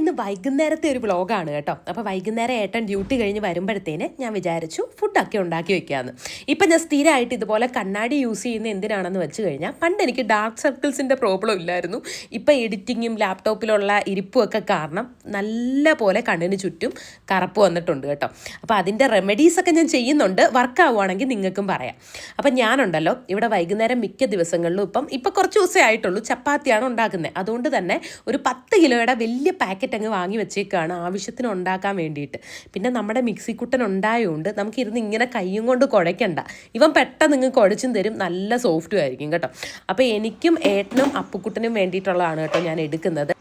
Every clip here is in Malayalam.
ഇന്ന് വൈകുന്നേരത്തെ ഒരു വ്ളോഗാണ് കേട്ടോ. അപ്പോൾ വൈകുന്നേരം ഏട്ടൻ ഡ്യൂട്ടി കഴിഞ്ഞ് വരുമ്പോഴത്തേന് ഞാൻ വിചാരിച്ചു ഫുഡൊക്കെ ഉണ്ടാക്കി വെക്കാമെന്ന് ഇപ്പം ഞാൻ സ്ഥിരമായിട്ട് ഇതുപോലെ കണ്ണാടി യൂസ് ചെയ്യുന്ന എന്തിനാണെന്ന് വെച്ച് കഴിഞ്ഞാൽ പണ്ട് എനിക്ക് ഡാർക്ക് സർക്കിൾസിന്റെ പ്രോബ്ലം ഇല്ലായിരുന്നു. ഇപ്പം എഡിറ്റിങ്ങും ലാപ്ടോപ്പിലുള്ള ഇരിപ്പും ഒക്കെ കാരണം നല്ല പോലെ കണ്ണിന് ചുറ്റും കറുപ്പ് വന്നിട്ടുണ്ട് കേട്ടോ. അപ്പോൾ അതിന്റെ റെമഡീസൊക്കെ ഞാൻ ചെയ്യുന്നുണ്ട്. വർക്ക് ആവുകയാണെങ്കിൽ നിങ്ങൾക്കും പറയാം. അപ്പം ഞാനുണ്ടല്ലോ ഇവിടെ വൈകുന്നേരം മിക്ക ദിവസങ്ങളിലും ഇപ്പം ഇപ്പം കുറച്ച് ദിവസമേ ആയിട്ടുള്ളൂ ചപ്പാത്തിയാണ് ഉണ്ടാക്കുന്നത് അതുകൊണ്ട് തന്നെ ഒരു പത്ത് കിലോയുടെ വലിയ പാക്കറ്റ് അങ്ങ് വാങ്ങി വെച്ചേക്കാണ് ആവശ്യത്തിന് ഉണ്ടാക്കാൻ വേണ്ടിയിട്ട്. പിന്നെ നമ്മുടെ മിക്സി കുട്ടൻ ഉണ്ടായതുകൊണ്ട് നമുക്ക് ഇരുന്ന് ഇങ്ങനെ കൈയും കൊണ്ട് കുഴയ്ക്കണ്ട ഇവൻ പെട്ടെന്ന് നിങ്ങൾ കുഴച്ചും തരും. നല്ല സോഫ്റ്റും ആയിരിക്കും കേട്ടോ. അപ്പോൾ എനിക്കും ഏട്ടനും അപ്പുക്കുട്ടനും വേണ്ടിയിട്ടുള്ളതാണ് കേട്ടോ ഞാൻ എടുക്കുന്നത്.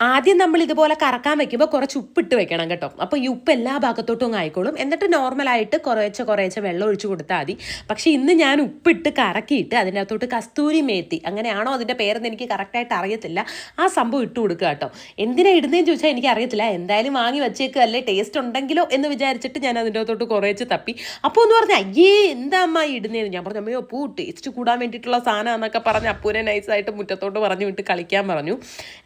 ആദ്യം നമ്മൾ ഇതുപോലെ കറക്കാൻ വെക്കുമ്പോൾ കുറച്ച് ഉപ്പിട്ട് വെക്കണം കേട്ടോ. അപ്പോൾ ഈ ഉപ്പ് എല്ലാ ഭാഗത്തോട്ടും ആയിക്കോളും. എന്നിട്ട് നോർമലായിട്ട് കുറേശ്ശെ കുറേശ്ശെ വെള്ളം ഒഴിച്ച് കൊടുത്താൽ മതി. പക്ഷേ ഇന്ന് ഞാൻ ഉപ്പിട്ട് കറക്കിയിട്ട് അതിന്റെ അകത്തോട്ട് കസ്തൂരി മേത്തി അങ്ങനെയാണോ അതിന്റെ പേരെന്ന് എനിക്ക് കറക്റ്റായിട്ട് അറിയത്തില്ല. ആ സംഭവം ഇട്ട് കൊടുക്കുക കേട്ടോ. എന്തിനാ ഇടുന്നതെന്ന് ചോദിച്ചാൽ എനിക്ക് അറിയത്തില്ല. എന്തായാലും വാങ്ങി വെച്ചേക്ക് അല്ലേ? ടേസ്റ്റ് ഉണ്ടെങ്കിലോ എന്ന് വിചാരിച്ചിട്ട് ഞാൻ അതിന്റെ അകത്തോട്ട് കുറേച്ച് തപ്പി. അപ്പോൾ ഒന്ന് പറഞ്ഞാൽ അയ്യേ എന്താ അമ്മ ഇടുന്നതെന്ന് ഞാൻ പറഞ്ഞു അമ്മയോ പൂ ടേസ്റ്റ് കൂടാൻ വേണ്ടിയിട്ടുള്ള സാധനം എന്നൊക്കെ പറഞ്ഞ് അപ്പൂനെ നൈസായിട്ട് മുറ്റത്തോട്ട് പറഞ്ഞു വിട്ട് കളിക്കാൻ പറഞ്ഞു.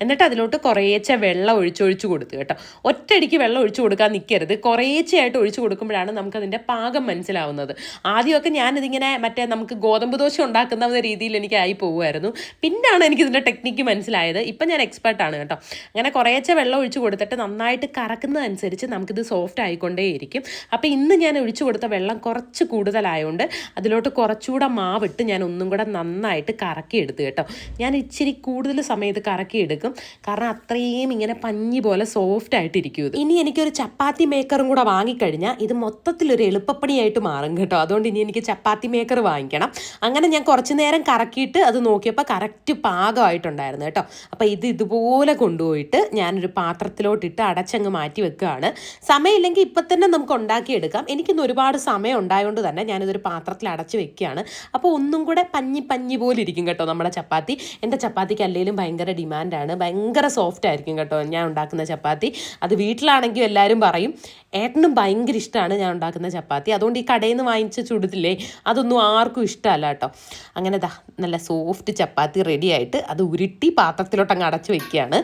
എന്നിട്ട് അതിലോട്ട് കുറേശ്ശെ വെള്ളം ഒഴിച്ചൊഴിച്ച് കൊടുത്തു കേട്ടോ. ഒറ്റയടിക്ക് വെള്ളം ഒഴിച്ചു കൊടുക്കാൻ നിൽക്കരുത് കുറേച്ചയായിട്ട് ഒഴിച്ചു കൊടുക്കുമ്പോഴാണ് നമുക്കതിന്റെ പാകം മനസ്സിലാവുന്നത്. ആദ്യമൊക്കെ ഞാനിതിങ്ങനെ മറ്റേ നമുക്ക് ഗോതമ്പ് ദോശ ഉണ്ടാക്കുന്ന രീതിയിൽ എനിക്കായി പോകുമായിരുന്നു പിന്നാണ് എനിക്കിതിന്റെ ടെക്നിക്ക് മനസ്സിലായത്. ഇപ്പം ഞാൻ എക്സ്പേർട്ടാണ് കേട്ടോ. അങ്ങനെ കുറേച്ചെ വെള്ളം ഒഴിച്ചു കൊടുത്തിട്ട് നന്നായിട്ട് കറക്കുന്നതനുസരിച്ച് നമുക്കിത് സോഫ്റ്റ് ആയിക്കൊണ്ടേയിരിക്കും. അപ്പോൾ ഇന്ന് ഞാൻ ഒഴിച്ചു കൊടുത്ത വെള്ളം കുറച്ച് കൂടുതലായതുകൊണ്ട് അതിലോട്ട് കുറച്ചുകൂടെ മാവിട്ട് ഞാൻ ഒന്നും കൂടെ നന്നായിട്ട് കറക്കി എടുത്തു കേട്ടോ. ഞാൻ ഇച്ചിരി കൂടുതൽ സമയത്ത് കറക്കി എടുക്കും കാരണം അത്രയും ഇങ്ങനെ പഞ്ഞി പോലെ സോഫ്റ്റ് ആയിട്ട് ഇരിക്കും ഇത്. ഇനി എനിക്കൊരു ചപ്പാത്തി മേക്കറും കൂടെ വാങ്ങിക്കഴിഞ്ഞാൽ ഇത് മൊത്തത്തിൽ ഒരു എളുപ്പപ്പണിയായിട്ട് മാറും കേട്ടോ. അതുകൊണ്ട് ഇനി എനിക്ക് ചപ്പാത്തി മേക്കർ വാങ്ങിക്കണം. അങ്ങനെ ഞാൻ കുറച്ച് നേരം കറക്കിയിട്ട് അത് നോക്കിയപ്പോൾ കറക്റ്റ് പാകമായിട്ടുണ്ടായിരുന്നു കേട്ടോ. അപ്പോൾ ഇത് ഇതുപോലെ കൊണ്ടുപോയിട്ട് ഞാനൊരു പാത്രത്തിലോട്ടിട്ട് അടച്ചങ്ങ് മാറ്റി വെക്കുകയാണ്. സമയമില്ലെങ്കിൽ ഇപ്പം തന്നെ നമുക്ക് ഉണ്ടാക്കിയെടുക്കാം. എനിക്കിന്ന് ഒരുപാട് സമയം ഉണ്ടായതുകൊണ്ട് തന്നെ ഞാനിതൊരു പാത്രത്തിൽ അടച്ച് വെക്കുകയാണ്. അപ്പോൾ ഒന്നും കൂടെ പഞ്ഞി പഞ്ഞി പോലെ ഇരിക്കും കേട്ടോ നമ്മുടെ ചപ്പാത്തി. എന്റെ ചപ്പാത്തിക്ക് അല്ലെങ്കിലും ഭയങ്കര ഡിമാൻഡാണ് ഭയങ്കര സോഫ്റ്റ് ആയിരിക്കും കേട്ടോ ഞാൻ ഉണ്ടാക്കുന്ന ചപ്പാത്തി. അത് വീട്ടിലാണെങ്കിലും എല്ലാവരും പറയും ഏട്ടനും ഭയങ്കര ഇഷ്ടമാണ് ഞാൻ ഉണ്ടാക്കുന്ന ചപ്പാത്തി. അതുകൊണ്ട് ഈ കടയിൽ നിന്ന് വാങ്ങിച്ച ചുടുതില്ലേ അതൊന്നും ആർക്കും ഇഷ്ടമല്ല കേട്ടോ. അങ്ങനെ ദാ നല്ല സോഫ്റ്റ് ചപ്പാത്തി റെഡി ആയിട്ട് അത് ഉരുട്ടി പാത്രത്തിലോട്ട് അങ്ങ് അടച്ച് വെക്കുകയാണ്.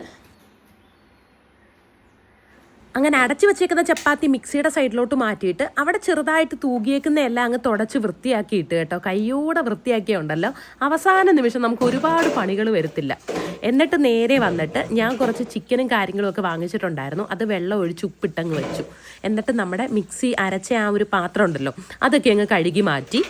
അങ്ങനെ അടച്ചു വെച്ചേക്കുന്ന ചപ്പാത്തി മിക്സിയുടെ സൈഡിലോട്ട് മാറ്റിയിട്ട് അവിടെ ചെറുതായിട്ട് തൂകിയേക്കുന്ന എല്ലാം അങ്ങ് തുടച്ച് വൃത്തിയാക്കിയിട്ട് കേട്ടോ. കയ്യോടെ വൃത്തിയാക്കിയുണ്ടല്ലോ അവസാന നിമിഷം നമുക്ക് ഒരുപാട് പണികൾ വരുത്തില്ല. എന്നിട്ട് നേരെ വന്നിട്ട് ഞാൻ കുറച്ച് ചിക്കനും കാര്യങ്ങളും ഒക്കെ വാങ്ങിച്ചിട്ടുണ്ടായിരുന്നു. അത് വെള്ളം ഒഴിച്ച് ഉപ്പിട്ടങ്ങ് വെച്ചു. എന്നിട്ട് നമ്മുടെ മിക്സി അരച്ച ആ ഒരു പാത്രം ഉണ്ടല്ലോ അതൊക്കെ അങ്ങ് കഴുകി മാറ്റി.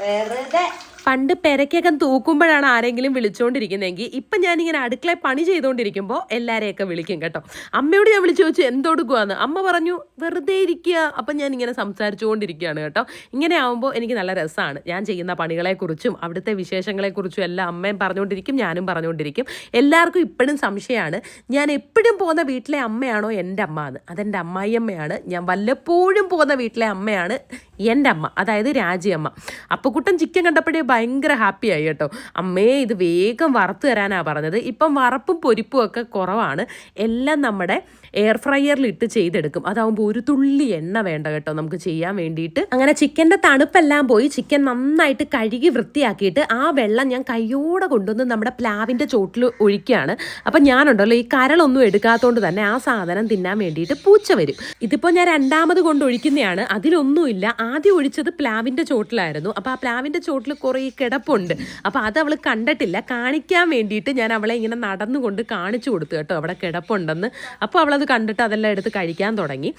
വെറുതെ. പണ്ട് പെരക്കകം തൂക്കുമ്പോഴാണ് ആരെങ്കിലും വിളിച്ചുകൊണ്ടിരിക്കുന്നതെങ്കിൽ ഇപ്പം ഞാനിങ്ങനെ അടുക്കളയിൽ പണി ചെയ്തുകൊണ്ടിരിക്കുമ്പോൾ എല്ലാവരെയൊക്കെ വിളിക്കും കേട്ടോ. അമ്മയോട് ഞാൻ വിളിച്ചു ചോദിച്ചു എന്തൊടുക്കുവാന്ന് അമ്മ പറഞ്ഞു വെറുതെ ഇരിക്കുക. അപ്പം ഞാൻ ഇങ്ങനെ സംസാരിച്ചുകൊണ്ടിരിക്കുകയാണ് കേട്ടോ. ഇങ്ങനെ ആവുമ്പോൾ എനിക്ക് നല്ല രസമാണ്. ഞാൻ ചെയ്യുന്ന പണികളെക്കുറിച്ചും അവിടുത്തെ വിശേഷങ്ങളെക്കുറിച്ചും എല്ലാം അമ്മയും പറഞ്ഞുകൊണ്ടിരിക്കും ഞാനും പറഞ്ഞുകൊണ്ടിരിക്കും. എല്ലാവർക്കും ഇപ്പോഴും സംശയമാണ് ഞാൻ എപ്പോഴും പോകുന്ന വീട്ടിലെ അമ്മയാണോ എന്റെ അമ്മ എന്ന് അതെന്റെ അമ്മായിയമ്മയാണ്. ഞാൻ വല്ലപ്പോഴും പോകുന്ന വീട്ടിലെ അമ്മയാണ് എന്റെ അമ്മ അതായത് രാജിയമ്മ. അപ്പക്കുട്ടൻ ചിക്കൻ കണ്ടപ്പോഴേ ഭയങ്കര ആയി കേട്ടോ. അമ്മേ ഇത് വേഗം വറുത്ത് തരാനാണ് പറഞ്ഞത്. ഇപ്പം വറപ്പും പൊരിപ്പും ഒക്കെ കുറവാണ്. എല്ലാം നമ്മുടെ എയർ ഫ്രയറിൽ ഇട്ട് ചെയ്തെടുക്കും. അതാവുമ്പോൾ ഒരു തുള്ളി എണ്ണ വേണ്ട കേട്ടോ നമുക്ക് ചെയ്യാൻ വേണ്ടിയിട്ട്. അങ്ങനെ ചിക്കന്റെ തണുപ്പെല്ലാം പോയി ചിക്കൻ നന്നായിട്ട് കഴുകി വൃത്തിയാക്കിയിട്ട് ആ വെള്ളം ഞാൻ കൈയോടെ കൊണ്ടുവന്ന് നമ്മുടെ പ്ലാവിന്റെ ചോട്ടിൽ ഒഴിക്കുകയാണ്. അപ്പം ഞാനുണ്ടല്ലോ ഈ കരളൊന്നും എടുക്കാത്തതുകൊണ്ട് തന്നെ ആ സാധനം തിന്നാൻ വേണ്ടിയിട്ട് പൂച്ച വരും. ഇതിപ്പോൾ ഞാൻ രണ്ടാമത് കൊണ്ട് ഒഴിക്കുന്നതാണ് അതിലൊന്നുമില്ല. ആദ്യം ഒഴിച്ചത് പ്ലാവിന്റെ ചോട്ടിലായിരുന്നു. അപ്പോൾ ആ പ്ലാവിന്റെ ചോട്ടിൽ കുറേ കിടപ്പുണ്ട്. അപ്പോൾ അത് അവൾ കണ്ടിട്ടില്ല. കാണിക്കാൻ വേണ്ടിയിട്ട് ഞാൻ അവളെ ഇങ്ങനെ നടന്നുകൊണ്ട് കാണിച്ചു കൊടുത്തു കേട്ടോ. അവിടെ കിടപ്പുണ്ടെന്ന്. അപ്പോൾ അവളത് കണ്ടിട്ട് അതെല്ലാം എടുത്ത് കഴിക്കാൻ തുടങ്ങി.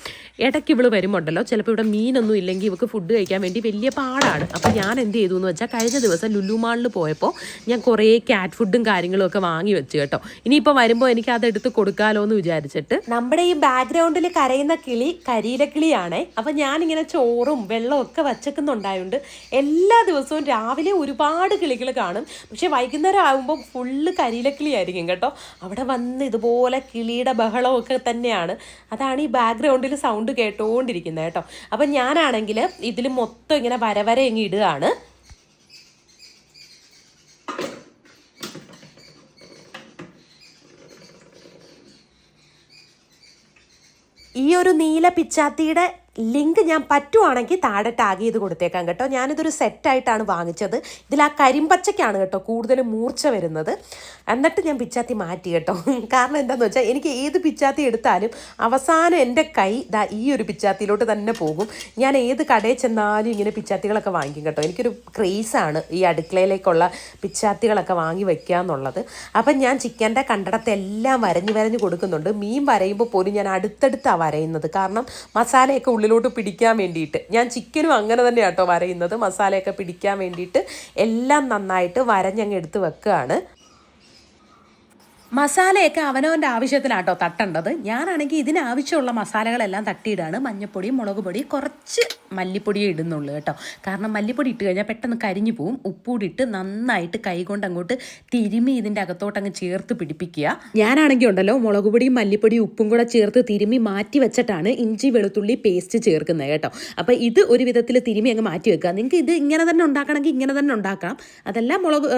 ഇടയ്ക്ക് ഇവൾ വരുമ്പോണ്ടല്ലോ ചിലപ്പോൾ ഇവിടെ മീനൊന്നും ഇല്ലെങ്കിൽ ഇവക്ക് ഫുഡ് കഴിക്കാൻ വേണ്ടി വലിയ പാടാണ്. അപ്പോൾ ഞാൻ എന്ത് ചെയ്തു എന്ന് വെച്ചാൽ കഴിഞ്ഞ ദിവസം ലുലുമാളിൽ പോയപ്പോൾ ഞാൻ കുറേ ക്യാറ്റ് ഫുഡും കാര്യങ്ങളും ഒക്കെ വാങ്ങി വെച്ച് കേട്ടോ. ഇനിയിപ്പോൾ വരുമ്പോൾ എനിക്ക് അത് എടുത്ത് കൊടുക്കാലോ എന്ന് വിചാരിച്ചിട്ട്. നമ്മുടെ ഈ ബാക്ക്ഗ്രൗണ്ടിൽ കരയുന്ന കിളി കരിയിലക്കിളിയാണേ അപ്പം ഞാനിങ്ങനെ ചോറും വെള്ളവും ഒക്കെ വച്ചേക്കുന്നുണ്ടായതുകൊണ്ട് എല്ലാ ദിവസവും രാവിലെ ഒരുപാട് കിളികൾ കാണും. പക്ഷെ വൈകുന്നേരം ആകുമ്പോൾ ഫുള്ള് കരിയിലക്കിളി ആയിരിക്കും കേട്ടോ. അവിടെ വന്ന് ഇതുപോലെ കിളിയുടെ ബഹളമൊക്കെ തന്നെയാണ്. അതാണ് ഈ ബാക്ക്ഗ്രൗണ്ടിൽ സൗണ്ട് കേട്ടോണ്ടിരിക്കുന്നത് കേട്ടോ. അപ്പം ഞാനാണെങ്കിൽ ഇതിൽ മൊത്തം ഇങ്ങനെ വരവര ഇങ്ങ് ഇടുകയാണ്. ഈ ഒരു നീല പിച്ചാത്തിയുടെ ലിങ്ക് ഞാൻ പറ്റുവാണെങ്കിൽ താഴെ ടാഗ് ചെയ്ത് കൊടുത്തേക്കാം കേട്ടോ. ഞാനിതൊരു സെറ്റായിട്ടാണ് വാങ്ങിച്ചത്. ഇതിൽ ആ കരിമ്പച്ചയ്ക്കാണ് കേട്ടോ കൂടുതലും മൂർച്ച വരുന്നത്. എന്നിട്ട് ഞാൻ പിച്ചാത്തി മാറ്റി കേട്ടോ. കാരണം എന്താണെന്ന് വെച്ചാൽ എനിക്ക് ഏത് പിച്ചാത്തി എടുത്താലും അവസാനം എന്റെ കൈ ദാ ഈ ഒരു പിച്ചാത്തിയിലോട്ട് തന്നെ പോകും. ഞാൻ ഏത് കടയിൽ ചെന്നാലും ഇങ്ങനെ പിച്ചാത്തികളൊക്കെ വാങ്ങിക്കും കേട്ടോ. എനിക്കൊരു ക്രേസാണ് ഈ അടുക്കളയിലേക്കുള്ള പിച്ചാത്തികളൊക്കെ വാങ്ങി വെക്കുക എന്നുള്ളത്. അപ്പം ഞാൻ ചിക്കന്റെ കണ്ടടത്തെല്ലാം വരഞ്ഞ് വരഞ്ഞ് കൊടുക്കുന്നുണ്ട്. മീൻ വരയുമ്പോൾ പോലും ഞാൻ അടുത്തടുത്താണ് വരയുന്നത്. കാരണം മസാലയൊക്കെ ഉള്ളിലോട്ട് പിടിക്കാൻ വേണ്ടിയിട്ട്. ഞാൻ ചിക്കനും അങ്ങനെ തന്നെ കേട്ടോ വരയുന്നത്. മസാലയൊക്കെ പിടിക്കാൻ വേണ്ടിയിട്ട് എല്ലാം നന്നായിട്ട് വരഞ്ഞങ്ങ് എടുത്ത് വെക്കുകയാണ്. മസാലയൊക്കെ അവനവന്റെ ആവശ്യത്തിനാട്ടോ തട്ടേണ്ടത്. ഞാനാണെങ്കിൽ ഇതിനാവശ്യമുള്ള മസാലകളെല്ലാം തട്ടിയിടാണ്. മഞ്ഞപ്പൊടി മുളക് പൊടി കുറച്ച് മല്ലിപ്പൊടിയേ ഇടുന്നുള്ളൂ കേട്ടോ. കാരണം മല്ലിപ്പൊടി ഇട്ട് കഴിഞ്ഞാൽ പെട്ടെന്ന് കരിഞ്ഞു പോവും. ഉപ്പൂടി ഇട്ട് നന്നായിട്ട് കൈകൊണ്ട് അങ്ങോട്ട് തിരുമി ഇതിന്റെ അകത്തോട്ട് അങ്ങ് ചേർത്ത് പിടിപ്പിക്കുക. ഞാനാണെങ്കിൽ ഉണ്ടല്ലോ മുളക് പൊടിയും മല്ലിപ്പൊടിയും ഉപ്പും കൂടെ ചേർത്ത് തിരുമി മാറ്റി വെച്ചിട്ടാണ് ഇഞ്ചി വെളുത്തുള്ളി പേസ്റ്റ് ചേർക്കുന്നത് കേട്ടോ. അപ്പോൾ ഇത് ഒരു വിധത്തിൽ തിരുമി അങ്ങ് മാറ്റി വെക്കുക. നിങ്ങൾക്ക് ഇത് ഇങ്ങനെ തന്നെ ഉണ്ടാക്കണമെങ്കിൽ ഇങ്ങനെ തന്നെ ഉണ്ടാക്കാം അതല്ല മുളക്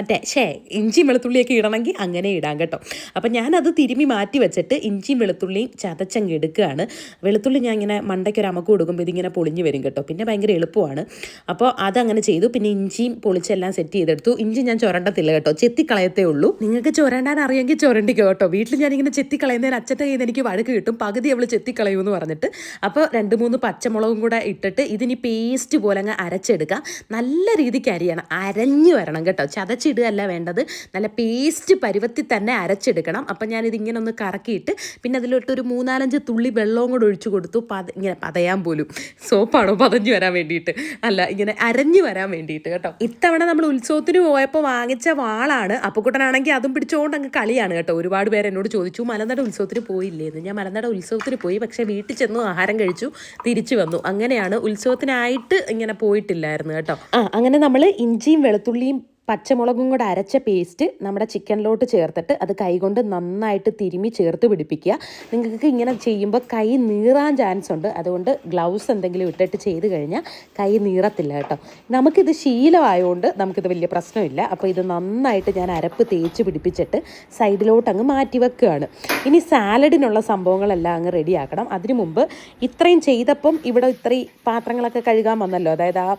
മറ്റേ ഷേ ഇഞ്ചി വെളുത്തുള്ളിയൊക്കെ ഇടണമെങ്കിൽ അങ്ങനെ ഇടാം കേട്ടോ. അപ്പം ഞാനത് തിരുമി മാറ്റി വെച്ചിട്ട് ഇഞ്ചിയും വെളുത്തുള്ളിയും ചതച്ചങ്ങ് എടുക്കുകയാണ്. വെളുത്തുള്ളി ഞാൻ ഇങ്ങനെ മണ്ടയ്ക്കൊരു അമക്ക് കൊടുക്കുമ്പോൾ ഇതിങ്ങനെ പൊളിഞ്ഞ് വരും കേട്ടോ. പിന്നെ ഭയങ്കര എളുപ്പമാണ്. അപ്പോൾ അതങ്ങനെ ചെയ്തു. പിന്നെ ഇഞ്ചിയും പൊളിച്ചെല്ലാം സെറ്റ് ചെയ്തെടുത്തു. ഇഞ്ചി ഞാൻ ചുരണ്ടത്തില്ല കേട്ടോ. ചെത്തിക്കളയത്തേ ഉള്ളൂ. നിങ്ങൾക്ക് ചൊരണ്ടാൻ അറിയാമെങ്കിൽ ചുരണ്ടിക്കോ കേട്ടോ. വീട്ടിൽ ഞാനിങ്ങനെ ചെത്തിക്കളയുന്നതിന് അച്ഛന്റെ കയ്യിൽ നിന്ന് എനിക്ക് വഴക്ക് കിട്ടും. പകുതി അവൾ ചെത്തിക്കളയുമെന്ന് പറഞ്ഞിട്ട്. അപ്പോൾ രണ്ട് മൂന്ന് പച്ചമുളകും കൂടെ ഇട്ടിട്ട് ഇതിനി പേസ്റ്റ് പോലെ അങ്ങ് അരച്ചെടുക്കുക നല്ല രീതിക്ക് അരിയണം. അരഞ്ഞു വരണം കേട്ടോ. ചതച്ചിടുകയല്ല വേണ്ടത്. നല്ല പേസ്റ്റ് പരുവത്തിൽ തന്നെ അരച്ചെടുക്കണം. അപ്പം ഞാനിത് ഇങ്ങനെ ഒന്ന് കറക്കിയിട്ട് പിന്നെ അതിലോട്ട് ഒരു മൂന്നാലഞ്ച് തുള്ളി വെള്ളവും കൂടെ ഒഴിച്ചു കൊടുത്തു. പത ഇങ്ങനെ പതയാൻ പോലും. സോപ്പാണോ പതഞ്ഞു വരാൻ വേണ്ടിയിട്ട്. അല്ല ഇങ്ങനെ അരഞ്ഞു വരാൻ വേണ്ടിയിട്ട് കേട്ടോ. ഇത്തവണ നമ്മൾ ഉത്സവത്തിന് പോയപ്പോൾ വാങ്ങിച്ച വാളാണ്. അപ്പക്കുട്ടനാണെങ്കിൽ അതും പിടിച്ചുകൊണ്ട് അങ്ങ് കളിയാണ് കേട്ടോ. ഒരുപാട് പേര് എന്നോട് ചോദിച്ചു മലനട ഉത്സവത്തിന് പോയില്ലേന്ന് ഞാൻ മലനട ഉത്സവത്തിന് പോയി. പക്ഷേ വീട്ടിൽ ചെന്നു ആഹാരം കഴിച്ചു തിരിച്ചു വന്നു. അങ്ങനെയാണ് ഉത്സവത്തിനായിട്ട് ഇങ്ങനെ പോയിട്ടില്ലായിരുന്നു കേട്ടോ. ആ അങ്ങനെ നമ്മൾ ഇഞ്ചിയും വെളുത്തുള്ളിയും പച്ചമുളകും കൂടെ അരച്ച പേസ്റ്റ് നമ്മുടെ ചിക്കനിലോട്ട് ചേർത്തിട്ട് അത് കൈകൊണ്ട് നന്നായിട്ട് തിരുമി ചേർത്ത് പിടിപ്പിക്കുക. നിങ്ങൾക്ക് ഇങ്ങനെ ചെയ്യുമ്പോൾ കൈ നീറാൻ ചാൻസ് ഉണ്ട്. അതുകൊണ്ട് ഗ്ലൗസ് എന്തെങ്കിലും ഇട്ടിട്ട് ചെയ്ത് കഴിഞ്ഞാൽ കൈ നീറത്തില്ല കേട്ടോ. നമുക്കിത് ശീലമായതുകൊണ്ട് നമുക്കിത് വലിയ പ്രശ്നമില്ല. അപ്പോൾ ഇത് നന്നായിട്ട് ഞാൻ അരപ്പ് തേച്ച് പിടിപ്പിച്ചിട്ട് സൈഡിലോട്ട് അങ്ങ് മാറ്റി വെക്കുകയാണ്. ഇനി സാലഡിനുള്ള സംഭവങ്ങളെല്ലാം അങ്ങ് റെഡിയാക്കണം. അതിനു മുമ്പ് ഇത്രയും ചെയ്തപ്പം ഇവിടെ ഇത്രയും പാത്രങ്ങളൊക്കെ കഴുകാൻ വന്നല്ലോ. അതായത് ആ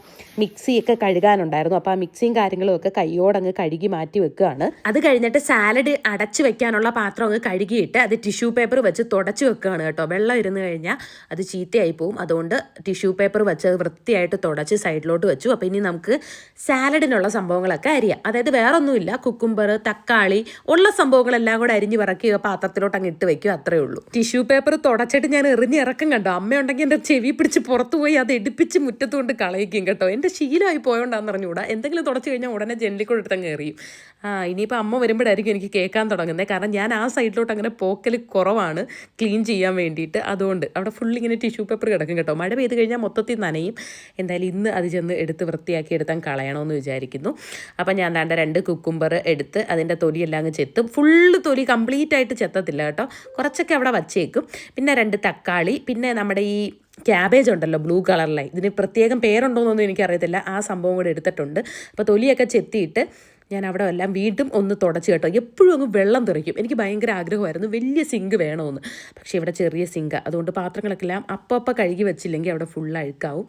മിക്സിയൊക്കെ കഴുകാനുണ്ടായിരുന്നു. അപ്പോൾ ആ മിക്സിയും കാര്യങ്ങളും ഒക്കെ കൈയോടങ്ങ് കഴുകി മാറ്റി വെക്കുകയാണ്. അത് കഴിഞ്ഞിട്ട് സാലഡ് അടച്ചു വെക്കാനുള്ള പാത്രം അങ്ങ് കഴുകിയിട്ട് അത് ടിഷ്യൂ പേപ്പർ വെച്ച് തുടച്ചു വെക്കുകയാണ് കേട്ടോ. വെള്ളം ഇരുന്ന് കഴിഞ്ഞാൽ അത് ചീത്തയായി പോവും. അതുകൊണ്ട് ടിഷ്യൂ പേപ്പർ വെച്ച് വൃത്തിയായിട്ട് തുടച്ച് സൈഡിലോട്ട് വെച്ചു. അപ്പോൾ ഇനി നമുക്ക് സാലഡിനുള്ള സംഭവങ്ങളൊക്കെ അരിയാം. അതായത് വേറൊന്നുമില്ല. കുക്കുംബർ തക്കാളി ഉള്ള സംഭവങ്ങളെല്ലാം കൂടെ അരിഞ്ഞ് പറക്കി പാത്രത്തിലോട്ട് അങ്ങ് ഇട്ട് വെക്കും അത്രേ ഉള്ളൂ. ടിഷ്യൂ പേപ്പർ തുടച്ചിട്ട് ഞാൻ എറിഞ്ഞ് ഇറക്കം കണ്ടോ? അമ്മയുണ്ടെങ്കിൽ എന്റെ ചെവി പിടിച്ച് പുറത്തുപോയി അത് എടുപ്പിച്ച് മുറ്റത്തുകൊണ്ട് കളയിക്കും കേട്ടോ. എന്റെ ശീലമായി പോയോണ്ടാന്ന് അറിഞ്ഞുകൂടാ. എന്തെങ്കിലും തുടച്ചു കഴിഞ്ഞാൽ ഉടനെ ജനലിക്കൂടെ എടുത്തങ്ങ് എറിയും. ആ ഇനിയിപ്പോൾ അമ്മ വരുമ്പോഴായിരിക്കും എനിക്ക് കേൾക്കാൻ തുടങ്ങുന്നത്. കാരണം ഞാൻ ആ സൈഡിലോട്ട് അങ്ങനെ പോക്കൽ കുറവാണ് ക്ലീൻ ചെയ്യാൻ വേണ്ടിയിട്ട്. അതുകൊണ്ട് അവിടെ ഫുൾ ഇങ്ങനെ ടിഷ്യൂ പേപ്പർ കിടക്കും കേട്ടോ. മഴ പെയ്ത് കഴിഞ്ഞാൽ മൊത്തത്തിൽ നനയും. എന്തായാലും ഇന്ന് അത് ചെന്ന് എടുത്ത് വൃത്തിയാക്കി എടുത്താൽ കളയണമെന്ന് വിചാരിക്കുന്നു. അപ്പം ഞാൻ ദാണ്ട രണ്ട് കുക്കുംബർ എടുത്ത് അതിന്റെ തൊലിയെല്ലാം അങ്ങ് ചെത്തും. ഫുള്ള് തൊലി കംപ്ലീറ്റ് ആയിട്ട് ചെത്തത്തില്ല കേട്ടോ. കുറച്ചൊക്കെ അവിടെ വച്ചേക്കും. പിന്നെ രണ്ട് തക്കാളി. പിന്നെ നമ്മുടെ ഈ ക്യാബേജ് ഉണ്ടല്ലോ ബ്ലൂ കളറിലെ ഇതിന് പ്രത്യേകം പേരുണ്ടോയെന്നൊന്നും എനിക്കറിയത്തില്ല. ആ സംഭവം കൂടെ എടുത്തിട്ടുണ്ട്. അപ്പോൾ തൊലിയൊക്കെ ചെത്തിയിട്ട് ഞാൻ അവിടെ എല്ലാം വീണ്ടും ഒന്ന് തുടച്ച് കേട്ടോ. എപ്പോഴും അങ്ങ് വെള്ളം തെറിക്കും. എനിക്ക് ഭയങ്കര ആഗ്രഹമായിരുന്നു വലിയ സിങ്ക് വേണമെന്ന് പക്ഷേ ഇവിടെ ചെറിയ സിങ്ക് അതുകൊണ്ട് പാത്രങ്ങളൊക്കെ എല്ലാം അപ്പം അപ്പം കഴുകി വെച്ചില്ലെങ്കിൽ അവിടെ ഫുൾ അഴുക്കാവും.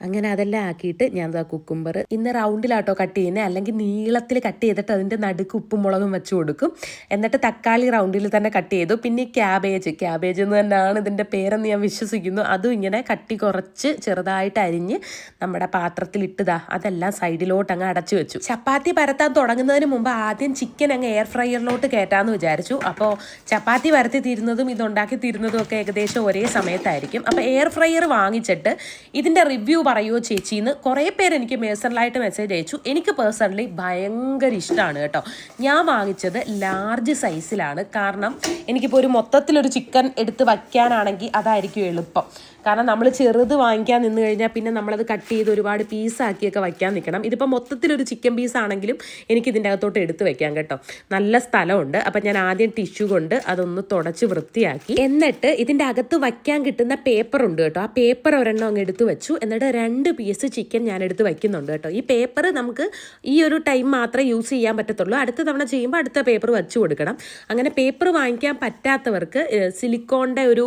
അങ്ങനെ അതെല്ലാം ആക്കിയിട്ട് ഞാൻ ആ കുക്കുംബർ ഇന്ന് റൗണ്ടിലാട്ടോ കട്ട് ചെയ്യുന്നത് അല്ലെങ്കിൽ നീളത്തിൽ കട്ട് ചെയ്തിട്ട് അതിന്റെ നടുക്ക് ഉപ്പും മുളകും വെച്ച് കൊടുക്കും. എന്നിട്ട് തക്കാളി റൗണ്ടിൽ തന്നെ കട്ട് ചെയ്തു. പിന്നെ ക്യാബേജ് ക്യാബേജ് എന്ന് തന്നെയാണ് ഇതിന്റെ പേരെന്ന് ഞാൻ വിശ്വസിക്കുന്നു. അതും ഇങ്ങനെ കട്ടി കുറച്ച് ചെറുതായിട്ട് അരിഞ്ഞ് നമ്മുടെ പാത്രത്തിൽ ഇട്ടതാ അതെല്ലാം സൈഡിലോട്ട് അങ്ങ് അടച്ചു വെച്ചു. ചപ്പാത്തി പരത്താൻ തുടങ്ങുന്നതിന് മുമ്പ് ആദ്യം ചിക്കൻ അങ്ങ് എയർ ഫ്രയറിലോട്ട് കയറ്റാമെന്ന് വിചാരിച്ചു. അപ്പോൾ ചപ്പാത്തി പരത്തി തീരുന്നതും ഇതുണ്ടാക്കി തീരുന്നതും ഒക്കെ ഏകദേശം ഒരേ സമയത്തായിരിക്കും. അപ്പോൾ എയർ ഫ്രയർ വാങ്ങിച്ചിട്ട് ഇതിന്റെ റിവ്യൂ പറയുമോ ചേച്ചിന്ന് കുറേ പേര് എനിക്ക് പേഴ്സണലായിട്ട് മെസ്സേജ് അയച്ചു. എനിക്ക് പേഴ്സണലി ഭയങ്കര ഇഷ്ടമാണ് കേട്ടോ. ഞാൻ വാങ്ങിച്ചത് ലാർജ് സൈസിലാണ് കാരണം എനിക്കിപ്പോൾ ഒരു മൊത്തത്തിലൊരു ചിക്കൻ എടുത്ത് വയ്ക്കാനാണെങ്കിൽ അതായിരിക്കും എളുപ്പം. കാരണം നമ്മൾ ചെറുത് വാങ്ങിക്കാൻ നിന്ന് കഴിഞ്ഞാൽ പിന്നെ നമ്മളത് കട്ട് ചെയ്ത് ഒരുപാട് പീസാക്കിയൊക്കെ വയ്ക്കാൻ നിൽക്കണം ഇതിപ്പോൾ മൊത്തത്തിലൊരു ചിക്കൻ പീസാണെങ്കിലും എനിക്ക് ഇതിന്റെ അകത്തോട്ട് എടുത്ത് വെക്കാം കേട്ടോ. നല്ല സ്ഥലമുണ്ട്. അപ്പം ഞാൻ ആദ്യം ടിഷ്യൂ കൊണ്ട് അതൊന്ന് തുടച്ച് വൃത്തിയാക്കി. എന്നിട്ട് ഇതിന്റെ അകത്ത് വയ്ക്കാൻ കിട്ടുന്ന പേപ്പർ ഉണ്ട് കേട്ടോ. ആ പേപ്പർ ഒരെണ്ണം അങ്ങ് എടുത്ത് വെച്ചു. എന്നിട്ട് രണ്ട് പീസ് ചിക്കൻ ഞാൻ എടുത്ത് വയ്ക്കുന്നുണ്ട് കേട്ടോ. ഈ പേപ്പർ നമുക്ക് ഈ ഒരു ടൈം മാത്രമേ യൂസ് ചെയ്യാൻ പറ്റത്തുള്ളൂ. അടുത്ത തവണ ചെയ്യുമ്പോൾ അടുത്ത പേപ്പർ വെച്ച് കൊടുക്കണം. അങ്ങനെ പേപ്പർ വാങ്ങിക്കാൻ പറ്റാത്തവർക്ക് സിലിക്കോണിന്റെ ഒരു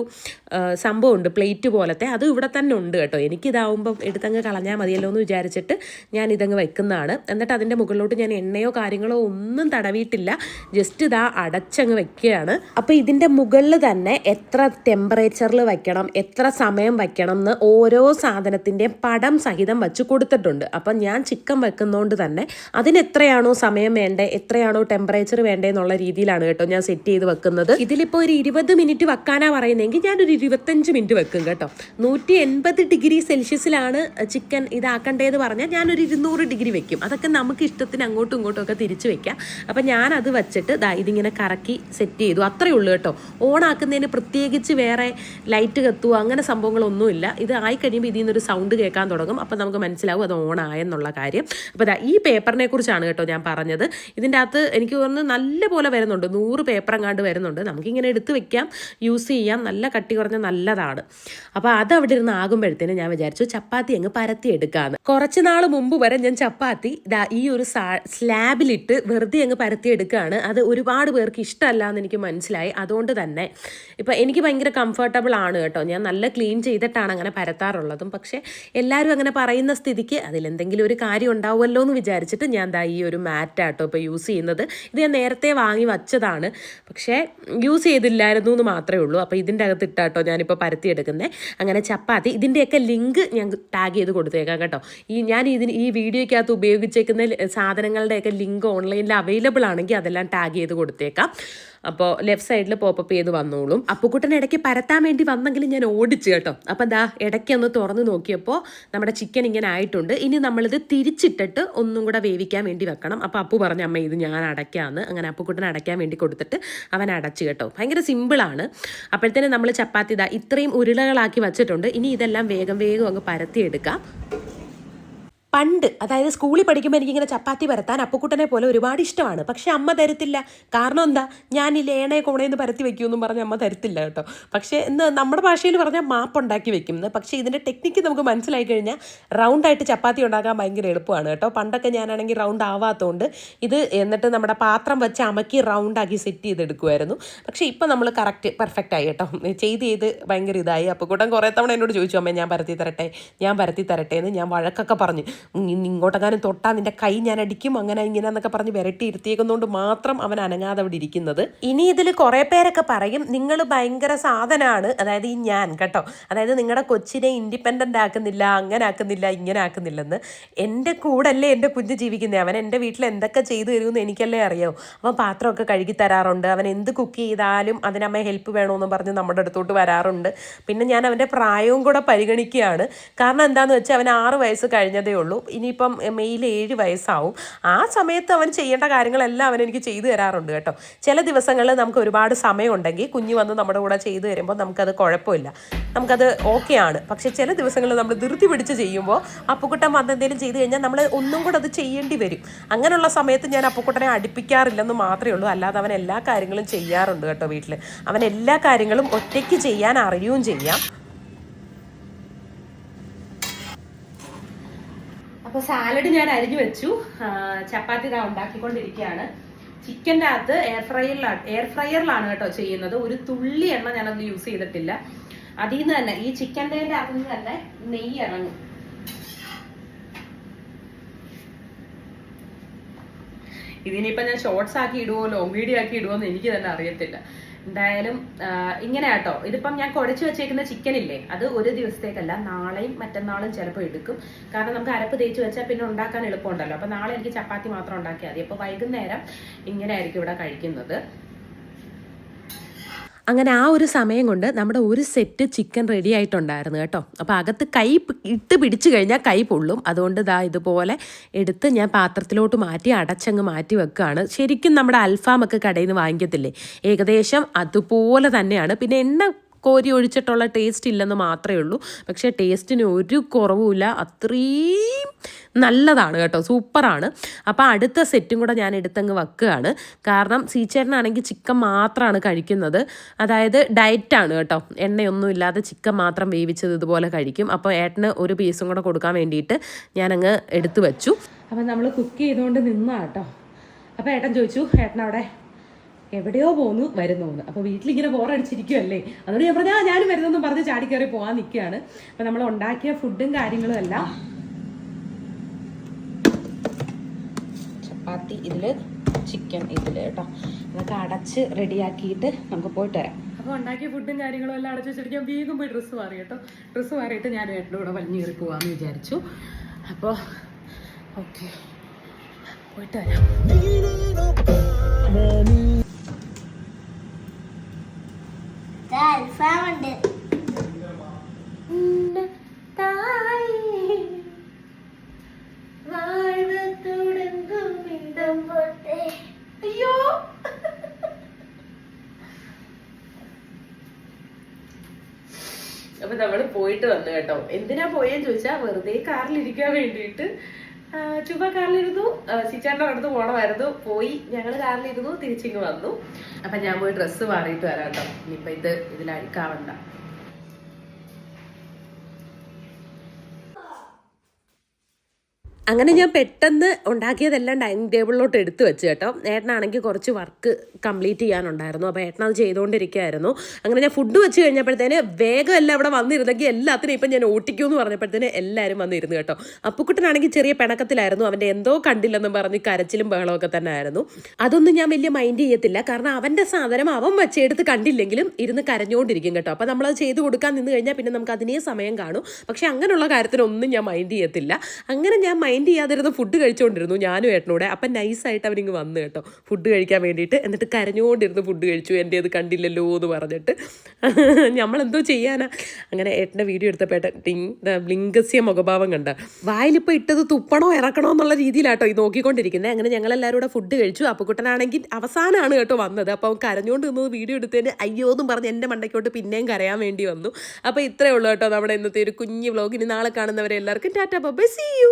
സംഭവമുണ്ട്. പ്ലേറ്റ് പോലത്തെ അത് ഇവിടെ തന്നെ ഉണ്ട് കേട്ടോ. എനിക്കിതാവുമ്പം എടുത്തങ്ങ് കളഞ്ഞാൽ മതിയല്ലോ എന്ന് വിചാരിച്ചിട്ട് ഞാൻ ഇതങ്ങ് വെക്കുന്നതാണ്. എന്നിട്ട് അതിന്റെ മുകളിലോട്ട് ഞാൻ എണ്ണയോ കാര്യങ്ങളോ ഒന്നും തടവിയിട്ടില്ല. ജസ്റ്റ് ഇതാ അടച്ചങ്ങ് വെക്കുകയാണ്. അപ്പോൾ ഇതിന്റെ മുകളിൽ തന്നെ എത്ര ടെമ്പറേച്ചറിൽ വയ്ക്കണം എത്ര സമയം വയ്ക്കണം എന്ന് ഓരോ സാധനത്തിന്റെയും പടം സഹിതം വെച്ച് കൊടുത്തിട്ടുണ്ട്. അപ്പം ഞാൻ ചിക്കൻ വെക്കുന്നതുകൊണ്ട് തന്നെ അതിന് എത്രയാണോ സമയം വേണ്ടേ എത്രയാണോ ടെമ്പറേച്ചർ വേണ്ടേ എന്നുള്ള രീതിയിലാണ് കേട്ടോ ഞാൻ സെറ്റ് ചെയ്ത് വെക്കുന്നത്. ഇതിലിപ്പോൾ ഒരു ഇരുപത് മിനിറ്റ് വെക്കാനാ പറയുന്നതെങ്കിൽ ഞാനൊരു ഇരുപത്തഞ്ച് മിനിറ്റ് വെക്കും കേട്ടോ. നൂറ്റി എൺപത് ഡിഗ്രി സെൽഷ്യസിലാണ് ചിക്കൻ ഇതാക്കേണ്ടതെന്ന് പറഞ്ഞാൽ ഞാനൊരു ഇരുന്നൂറ് ഡിഗ്രി വെക്കും. അതൊക്കെ നമുക്ക് ഇഷ്ടത്തിന് അങ്ങോട്ടും ഇങ്ങോട്ടും ഒക്കെ തിരിച്ച് വെക്കാം. അപ്പം ഞാനത് വെച്ചിട്ട് ദാ ഇതിങ്ങനെ കറക്കി സെറ്റ് ചെയ്തു. അത്രയേ ഉള്ളൂ കേട്ടോ. ഓണാക്കുന്നതിന് പ്രത്യേകിച്ച് വേറെ ലൈറ്റ് കത്തുക അങ്ങനെ സംഭവങ്ങളൊന്നുമില്ല. ഇത് ആയി കഴിയുമ്പോൾ ഇതിൽ നിന്നൊരു സൗണ്ട് കേൾക്കാൻ തുടങ്ങും. അപ്പം നമുക്ക് മനസ്സിലാവും അത് ഓൺ ആയെന്നുള്ള കാര്യം. അപ്പോൾ ദാ ഈ പേപ്പറിനെ കുറിച്ചാണ് കേട്ടോ ഞാൻ പറഞ്ഞത്. ഇതിന്റെ അകത്ത് എനിക്ക് തോന്നുന്നു നല്ല പോലെ വരുന്നുണ്ട്. നൂറ് പേപ്പർ എങ്ങാണ്ട് വരുന്നുണ്ട്. നമുക്കിങ്ങനെ എടുത്ത് വെക്കാം. യൂസ് ചെയ്യാം. നല്ല കട്ടി കുറഞ്ഞ നല്ലതാണ്. അപ്പോൾ അത് അവിടെ ഇരുന്ന് ആകുമ്പോഴത്തേന് ഞാൻ വിചാരിച്ചു ചപ്പാത്തി അങ്ങ് പരത്തി എടുക്കാന്ന്. കുറച്ച് നാൾ മുമ്പ് വരെ ഞാൻ ചപ്പാത്തി ഈ ഒരു സ്ലാബിലിട്ട് വെറുതെ അങ്ങ് പരത്തി എടുക്കുകയാണ് അത് ഒരുപാട് പേർക്ക് ഇഷ്ടമല്ല എന്ന് എനിക്ക് മനസ്സിലായി. അതുകൊണ്ട് തന്നെ ഇപ്പം എനിക്ക് ഭയങ്കര കംഫർട്ടബിൾ ആണ് കേട്ടോ. ഞാൻ നല്ല ക്ലീൻ ചെയ്തിട്ടാണ് അങ്ങനെ പരത്താറുള്ളതും. പക്ഷേ എല്ലാവരും അങ്ങനെ പറയുന്ന സ്ഥിതിക്ക് അതിലെന്തെങ്കിലും ഒരു കാര്യം ഉണ്ടാവുമല്ലോ എന്ന് വിചാരിച്ചിട്ട് ഞാൻ ദാ ഈ ഒരു മാറ്റാട്ടോ ഇപ്പോൾ യൂസ് ചെയ്യുന്നത്. ഇത് ഞാൻ നേരത്തെ വാങ്ങി വച്ചതാണ്. പക്ഷേ യൂസ് ചെയ്തില്ലായിരുന്നു എന്ന് മാത്രമേ ഉള്ളൂ. അപ്പോൾ ഇതിന്റെ അകത്ത് ഇട്ടാട്ടോ ഞാനിപ്പോൾ പരത്തിയെടുക്കുന്നത് അങ്ങനെ ചപ്പാത്തി. ഇതിന്റെയൊക്കെ ലിങ്ക് ഞാൻ ടാഗ് ചെയ്ത് കൊടുത്തേക്കാം കേട്ടോ. ഈ ഞാൻ ഇതിന് ഈ വീഡിയോയ്ക്കകത്ത് ഉപയോഗിച്ചേക്കുന്ന സാധനങ്ങളുടെയൊക്കെ ലിങ്ക് ഓൺലൈനിൽ അവൈലബിൾ ആണെങ്കിൽ അതെല്ലാം ടാഗ് ചെയ്ത് കൊടുത്തേക്കാം. അപ്പോൾ ലെഫ്റ്റ് സൈഡിൽ പോപ്പപ്പ് ചെയ്ത് വന്നോളും. അപ്പുക്കുട്ടൻ ഇടയ്ക്ക് പരത്താൻ വേണ്ടി വന്നെങ്കിലും ഞാൻ ഓടിച്ചു കേട്ടോ. അപ്പം എന്താ ഇടയ്ക്ക് ഒന്ന് തുറന്ന് നോക്കിയപ്പോൾ നമ്മുടെ ചിക്കൻ ഇങ്ങനെ ആയിട്ടുണ്ട്. ഇനി നമ്മളിത് തിരിച്ചിട്ടിട്ട് ഒന്നും കൂടെ വേവിക്കാൻ വേണ്ടി വെക്കണം. അപ്പോൾ അപ്പു പറഞ്ഞ അമ്മ ഇത് ഞാൻ അടയ്ക്കാമെന്ന് അങ്ങനെ അപ്പുക്കുട്ടൻ അടയ്ക്കാൻ വേണ്ടി കൊടുത്തിട്ട് അവൻ അടച്ചു കേട്ടോ. ഭയങ്കര സിമ്പിളാണ് അപ്പോഴത്തേനും നമ്മൾ ചപ്പാത്തി ഇതാ ഇത്രയും ഉരുളകളാക്കി വെച്ചിട്ടുണ്ട്. ഇനി ഇതെല്ലാം വേഗം വേഗം അങ്ങ് പരത്തിയെടുക്കാം പണ്ട് അതായത് സ്കൂളിൽ പഠിക്കുമ്പോൾ എനിക്കിങ്ങനെ ചപ്പാത്തി പരത്താൻ അപ്പുക്കുട്ടനെ പോലെ ഒരുപാട് ഇഷ്ടമാണ്. പക്ഷേ അമ്മ തരത്തില്ല. കാരണം എന്താ? ഞാൻ ഈ ലേണയെ കോണേന്ന് പരത്തി വെക്കുമെന്നും പറഞ്ഞ് അമ്മ തരത്തില്ല കേട്ടോ. പക്ഷേ ഇന്ന് നമ്മുടെ ഭാഷയിൽ പറഞ്ഞാൽ മാപ്പ് വെക്കും. പക്ഷേ ഇതിന്റെ ടെക്നിക്ക് നമുക്ക് മനസ്സിലായി കഴിഞ്ഞാൽ റൗണ്ടായിട്ട് ചപ്പാത്തി ഉണ്ടാക്കാൻ ഭയങ്കര എളുപ്പമാണ് കേട്ടോ. പണ്ടൊക്കെ ഞാനാണെങ്കിൽ റൗണ്ട് ആവാത്തതുകൊണ്ട് ഇത് എന്നിട്ട് നമ്മുടെ പാത്രം വെച്ച് അമക്കി റൗണ്ടാക്കി സെറ്റ് ചെയ്തെടുക്കുമായിരുന്നു പക്ഷേ ഇപ്പം നമ്മൾ കറക്റ്റ് പെർഫെക്റ്റ് ആയി കേട്ടോ. ചെയ്ത് ചെയ്ത് ഭയങ്കര ഇതായി. അപ്പോൾ കൂട്ടം കുറേ തവണ എന്നോട് ചോദിച്ചു അമ്മേ ഞാൻ പരത്തി തരട്ടെ? ഞാൻ പരത്തി തരട്ടെ? എന്ന് ഞാൻ വഴക്കൊക്കെ പറഞ്ഞു. ഇങ്ങോട്ടെങ്ങാനും തൊട്ടാ നിന്റെ കൈ ഞാൻ അടിക്കും അങ്ങനെ ഇങ്ങനെ എന്നൊക്കെ പറഞ്ഞ് വിരട്ടി ഇരുത്തിയേക്കുന്നതുകൊണ്ട് മാത്രം അവൻ അനങ്ങാതെ അവിടെ ഇരിക്കുന്നത്. ഇനി ഇതിൽ കുറേ പേരൊക്കെ പറയും നിങ്ങൾ ഭയങ്കര സാധനമാണ് അതായത് ഈ ഞാൻ കേട്ടോ. അതായത് നിങ്ങളുടെ കൊച്ചിനെ ഇൻഡിപെൻഡന്റ് ആക്കുന്നില്ല അങ്ങനെ ആക്കുന്നില്ല ഇങ്ങനെ ആക്കുന്നില്ലെന്ന്. എന്റെ കൂടല്ലേ എന്റെ കുഞ്ഞ് ജീവിക്കുന്നത് അവൻ എന്റെ വീട്ടിൽ എന്തൊക്കെ ചെയ്തു തരുമെന്ന് എനിക്കല്ലേ അറിയാവൂ. അവൻ പാത്രമൊക്കെ കഴുകി തരാറുണ്ട്. അവൻ എന്ത് കുക്ക് ചെയ്താലും അതിനമ്മ ഹെൽപ്പ് വേണമെന്ന് പറഞ്ഞ് നമ്മുടെ അടുത്തോട്ട് വരാറുണ്ട്. പിന്നെ ഞാൻ അവന്റെ പ്രായവും കൂടെ പരിഗണിക്കുകയാണ്. കാരണം എന്താണെന്ന് വെച്ചാൽ അവൻ ആറ് വയസ്സ് കഴിഞ്ഞതേ ഉള്ളൂ. ഇനിയിപ്പം മെയ്യിൽ ഏഴ് വയസ്സാവും. ആ സമയത്ത് അവൻ ചെയ്യേണ്ട കാര്യങ്ങളെല്ലാം അവൻ എനിക്ക് ചെയ്തു തരാറുണ്ട് കേട്ടോ. ചില ദിവസങ്ങളിൽ നമുക്ക് ഒരുപാട് സമയമുണ്ടെങ്കിൽ കുഞ്ഞ് വന്ന് നമ്മുടെ കൂടെ ചെയ്തു തരുമ്പോൾ നമുക്കത് കുഴപ്പമില്ല. നമുക്കത് ഓക്കെയാണ് പക്ഷേ ചില ദിവസങ്ങളിൽ നമ്മൾ ധൃതി പിടിച്ച് ചെയ്യുമ്പോൾ അപ്പുക്കുട്ടൻ വന്ന് ചെയ്തു കഴിഞ്ഞാൽ നമ്മൾ ഒന്നും കൂടെ അത് ചെയ്യേണ്ടി വരും. അങ്ങനെയുള്ള സമയത്ത് ഞാൻ അപ്പുക്കുട്ടനെ അടുപ്പിക്കാറില്ലെന്ന് മാത്രമേ ഉള്ളൂ. അല്ലാതെ അവൻ എല്ലാ കാര്യങ്ങളും ചെയ്യാറുണ്ട് കേട്ടോ വീട്ടിൽ അവൻ എല്ലാ കാര്യങ്ങളും ഒറ്റയ്ക്ക് ചെയ്യാൻ അറിയുകയും ചെയ്യാം. അപ്പോൾ സാലഡ് ഞാൻ അരിഞ്ഞു വെച്ചു. ചപ്പാത്തി ഇതാ ഉണ്ടാക്കിക്കൊണ്ടിരിക്കുകയാണ് ചിക്കന്റെ അകത്ത് എയർ ഫ്രയറിലാണ് എയർ ഫ്രയറിലാണ് കേട്ടോ ചെയ്യുന്നത്. ഒരു തുള്ളി എണ്ണ ഞാനത് യൂസ് ചെയ്തിട്ടില്ല. അതിൽ നിന്ന് തന്നെ ഈ ചിക്കന്റെ അകത്ത് നിന്ന് തന്നെ നെയ്യ് ഇറങ്ങും. ഇതിനിപ്പോ ഞാൻ ഷോർട്സ് ആക്കി ഇടുവോ ലോങ് വീഡിയോ ആക്കി ഇടുവോ എന്ന് എനിക്ക് തന്നെ അറിയത്തില്ല. എന്തായാലും ഇങ്ങനെ കേട്ടോ ഇതിപ്പം ഞാൻ കുഴച്ച് വെച്ചേക്കുന്ന ചിക്കൻ ഇല്ലേ അത് ഒരു ദിവസത്തേക്കല്ല നാളെയും മറ്റന്നാളും ചിലപ്പോൾ എടുക്കും. കാരണം നമുക്ക് അരപ്പ് തേച്ച് വെച്ചാൽ പിന്നെ ഉണ്ടാക്കാൻ എളുപ്പമുണ്ടല്ലോ. അപ്പൊ നാളെ എനിക്ക് ചപ്പാത്തി മാത്രം ഉണ്ടാക്കിയാൽ മതി. അപ്പൊ വൈകുന്നേരം ഇങ്ങനെ ആയിരിക്കും ഇവിടെ കഴിക്കുന്നത്. അങ്ങനെ ആ ഒരു സമയം കൊണ്ട് നമ്മുടെ ഒരു സെറ്റ് ചിക്കൻ റെഡി ആയിട്ടുണ്ടായിരുന്നു കേട്ടോ. അപ്പോൾ അകത്ത് കൈ ഇട്ട് പിടിച്ചു കഴിഞ്ഞാൽ കൈ പൊള്ളും. അതുകൊണ്ട് ഇതാ ഇതുപോലെ എടുത്ത് ഞാൻ പാത്രത്തിലോട്ട് മാറ്റി അടച്ചങ്ങ് മാറ്റി വെക്കുകയാണ് ശരിക്കും നമ്മുടെ അൽഫാമൊക്കെ കടയിൽ നിന്ന് വാങ്ങിക്കത്തില്ലേ? ഏകദേശം അതുപോലെ തന്നെയാണ്. പിന്നെ എണ്ണ കോരി ഒഴിച്ചിട്ടുള്ള ടേസ്റ്റ് ഇല്ലെന്ന് മാത്രമേ ഉള്ളൂ. പക്ഷേ ടേസ്റ്റിന് ഒരു കുറവുമില്ല. അത്രയും നല്ലതാണ് കേട്ടോ. സൂപ്പറാണ്. അപ്പോൾ അടുത്ത സെറ്റും കൂടെ ഞാൻ എടുത്തങ്ങ് വെക്കുകയാണ്. കാരണം സീച്ചേട്ടനാണെങ്കിൽ ചിക്കൻ മാത്രമാണ് കഴിക്കുന്നത്. അതായത് ഡയറ്റാണ് കേട്ടോ. എണ്ണയൊന്നും ഇല്ലാതെ ചിക്കൻ മാത്രം വേവിച്ചത് ഇതുപോലെ കഴിക്കും. അപ്പോൾ ഏട്ടന് ഒരു പീസും കൂടെ കൊടുക്കാൻ വേണ്ടിയിട്ട് ഞാനങ്ങ് എടുത്തു വെച്ചു. അപ്പം നമ്മൾ കുക്ക് ചെയ്തുകൊണ്ട് നിന്നാട്ടോ അപ്പോൾ ഏട്ടൻ ചോദിച്ചു ഏട്ടൻ അവിടെ എവിടെയോ പോന്നു വരുന്നു എന്ന് അപ്പോൾ വീട്ടിലിങ്ങനെ ബോറടിച്ചിരിക്കുമല്ലേ അതുകൊണ്ട് ഞാൻ പറഞ്ഞാൽ ഞാനും വരുന്നെന്നും പറഞ്ഞ് ചാടിക്കയറി പോകാൻ നിൽക്കുകയാണ്. അപ്പോൾ നമ്മൾ ഉണ്ടാക്കിയ ഫുഡും കാര്യങ്ങളും എല്ലാം ചപ്പാത്തി ഇതിൽ ചിക്കൻ ഇതിൽ കേട്ടോ. അതൊക്കെ അടച്ച് റെഡിയാക്കിയിട്ട് നമുക്ക് പോയിട്ട് വരാം. അപ്പോൾ ഉണ്ടാക്കിയ ഫുഡും കാര്യങ്ങളും എല്ലാം അടച്ച് വെച്ചിട്ട് ഞാൻ വേഗം പോയി ഡ്രസ്സ് മാറി കേട്ടോ. ഡ്രസ്സ് മാറിയിട്ട് ഞാൻ ഏട്ടന്റെ കൂടെ വലിഞ്ഞു കയറി പോകാമെന്ന് വിചാരിച്ചു. അപ്പോൾ ഓക്കെ. പോയിട്ട് വരാം അൽഫാമുണ്ട് അയ്യോ അപ്പൊ നമ്മൾ പോയിട്ട് വന്നു കേട്ടോ. എന്തിനാ പോയെന്ന് ചോദിച്ചാൽ വെറുതെ കാറിലിരിക്കാൻ വേണ്ടിയിട്ട്. ചുമ കാറിലിരുന്നു. സിച്ചാറിന്റെ അടുത്ത് പോണമായിരുന്നു. പോയി ഞങ്ങൾ കാറിലിരുന്നു തിരിച്ചിങ്ങ് വന്നു. അപ്പൊ ഞാൻ പോയി ഡ്രസ്സ് മാറിയിട്ട് വരാം കേട്ടോ. ഇനിയിപ്പൊ ഇത് ഇതിൽ അഴുക്കാവണ്ട. അങ്ങനെ ഞാൻ പെട്ടെന്ന് ഉണ്ടാക്കിയതെല്ലാം ഡൈനിങ് ടേബിളിലോട്ട് എടുത്തു വെച്ച് കേട്ടോ. ഏട്ടനാണെങ്കിൽ കുറച്ച് വർക്ക് കംപ്ലീറ്റ് ചെയ്യാനുണ്ടായിരുന്നു. അപ്പോൾ ഏട്ടൻ അത് ചെയ്തുകൊണ്ടിരിക്കുകയായിരുന്നു. അങ്ങനെ ഞാൻ ഫുഡ് വെച്ച് കഴിഞ്ഞപ്പോഴത്തേന് വേഗം എല്ലാം അവിടെ വന്നിരുന്നെങ്കിൽ എല്ലാത്തിനും ഇപ്പം ഞാൻ ഓട്ടിക്കൂ എന്ന് പറഞ്ഞപ്പോഴത്തേന് എല്ലാവരും വന്നിരുന്നു കേട്ടോ. അപ്പുക്കുട്ടനാണെങ്കിൽ ചെറിയ പിണക്കത്തിലായിരുന്നു. അവന്റെ എന്തോ കണ്ടില്ലെന്നും പറഞ്ഞ് കരച്ചിലും ബഹളമൊക്കെ തന്നെ ആയിരുന്നു. അതൊന്നും ഞാൻ വലിയ മൈൻഡ് ചെയ്യത്തില്ല. കാരണം അവന്റെ സാധനം അവൻ വെച്ചെടുത്ത് കണ്ടില്ലെങ്കിലും ഇരുന്ന് കരഞ്ഞുകൊണ്ടിരിക്കും കേട്ടോ. അപ്പോൾ നമ്മളത് ചെയ്ത് കൊടുക്കാൻ നിന്ന് കഴിഞ്ഞാൽ പിന്നെ നമുക്ക് അതിനേ സമയം കാണും. പക്ഷേ അങ്ങനെയുള്ള കാര്യത്തിനൊന്നും ഞാൻ മൈൻഡ് ചെയ്യത്തില്ല. അങ്ങനെ ഞാൻ മൈൻഡ് ചെയ്യാതിരുന്ന ഫുഡ് കഴിച്ചുകൊണ്ടിരുന്നു ഞാനും ഏട്ടനൂടെ. അപ്പം നൈസായിട്ട് അവനിങ്ങ് വന്ന് കേട്ടോ. ഫുഡ് കഴിക്കാൻ വേണ്ടിയിട്ട് എന്നിട്ട് കരഞ്ഞുകൊണ്ടിരുന്ന് ഫുഡ് കഴിച്ചു. എന്റെ അത് കണ്ടില്ലല്ലോ എന്ന് പറഞ്ഞിട്ട്. നമ്മളെന്തോ ചെയ്യാനാ. അങ്ങനെ ഏട്ടന്റെ വീഡിയോ എടുത്തപ്പോൾ ഏട്ടൻ ലിംഗസ്യ മുഖഭാവം കണ്ട. വായിലിപ്പോൾ ഇട്ടത് തുപ്പണോ ഇറക്കണോ എന്നുള്ള രീതിയിലാട്ടോ ഈ നോക്കിക്കൊണ്ടിരിക്കുന്നത്. അങ്ങനെ ഞങ്ങളെല്ലാവരും കൂടെ ഫുഡ് കഴിച്ചു. അപ്പുക്കുട്ടനാണെങ്കിൽ അവസാനമാണ് കേട്ടോ വന്നത്. അപ്പോൾ കരഞ്ഞുകൊണ്ട് നിന്നത് വീഡിയോ എടുത്തതിന് അയ്യോ എന്നും പറഞ്ഞ് എന്റെ മണ്ടയ്ക്കോട്ട് പിന്നെയും കരയാൻ വേണ്ടി വന്നു. അപ്പോൾ ഇത്രയേ ഉള്ളൂ കേട്ടോ നമ്മുടെ ഇന്നത്തെ ഒരു കുഞ്ഞു വ്ലോഗിന് നാളെ കാണുന്നവരെ എല്ലാവർക്കും ടാറ്റ ബൈ സി യു